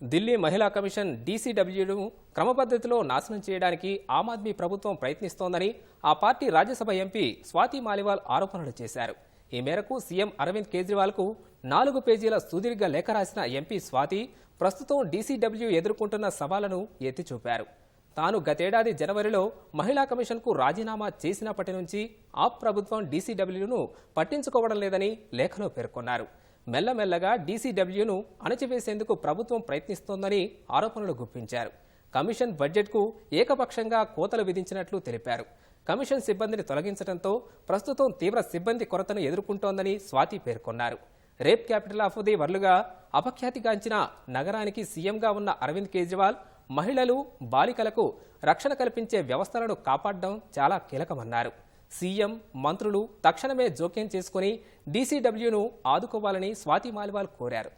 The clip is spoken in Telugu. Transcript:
ఢిల్లీ మహిళా కమిషన్ డీసీడబ్ల్యూను క్రమపద్ధతిలో నాశనం చేయడానికి ఆమ్ ఆద్మీ ప్రభుత్వం ప్రయత్నిస్తోందని ఆ పార్టీ రాజ్యసభ ఎంపీ స్వాతి మాలివాల్ ఆరోపణలు చేశారు. ఈ మేరకు సీఎం అరవింద్ కేజ్రీవాల్కు నాలుగు పేజీల సుదీర్ఘ లేఖ రాసిన ఎంపీ స్వాతి ప్రస్తుతం డీసీడబ్ల్యూ ఎదుర్కొంటున్న సవాళ్ళను ఎత్తి చూపారు తాను గతేడాది జనవరిలో మహిళా కమిషన్కు రాజీనామా చేసినప్పటి నుంచి ఆప్ ప్రభుత్వం డీసీడబ్ల్యూను పట్టించుకోవడం లేదని లేఖలో పేర్కొన్నారు. మెల్లమెల్లగా డీసీడబ్ల్యూను అణచివేసేందుకు ప్రభుత్వం ప్రయత్నిస్తోందని ఆరోపణలు గుప్పించారు. కమిషన్ బడ్జెట్కు ఏకపక్షంగా కోతలు విధించినట్లు తెలిపారు. కమిషన్ సిబ్బందిని తొలగించడంతో ప్రస్తుతం తీవ్ర సిబ్బంది కొరతను ఎదుర్కొంటోందని స్వాతి పేర్కొన్నారు. రేప్ క్యాపిటల్ ఆఫ్ ది వర్లుగా అపఖ్యాతిగాంచిన నగరానికి సీఎంగా ఉన్న అరవింద్ కేజ్రీవాల్ మహిళలు బాలికలకు రక్షణ కల్పించే వ్యవస్థలను కాపాడడం చాలా కీలకమన్నారు. సీఎం మంత్రులు తక్షణమే జోక్యం చేసుకుని డీసీడబ్ల్యూను ఆదుకోవాలని స్వాతి మాలివాల్ కోరారు.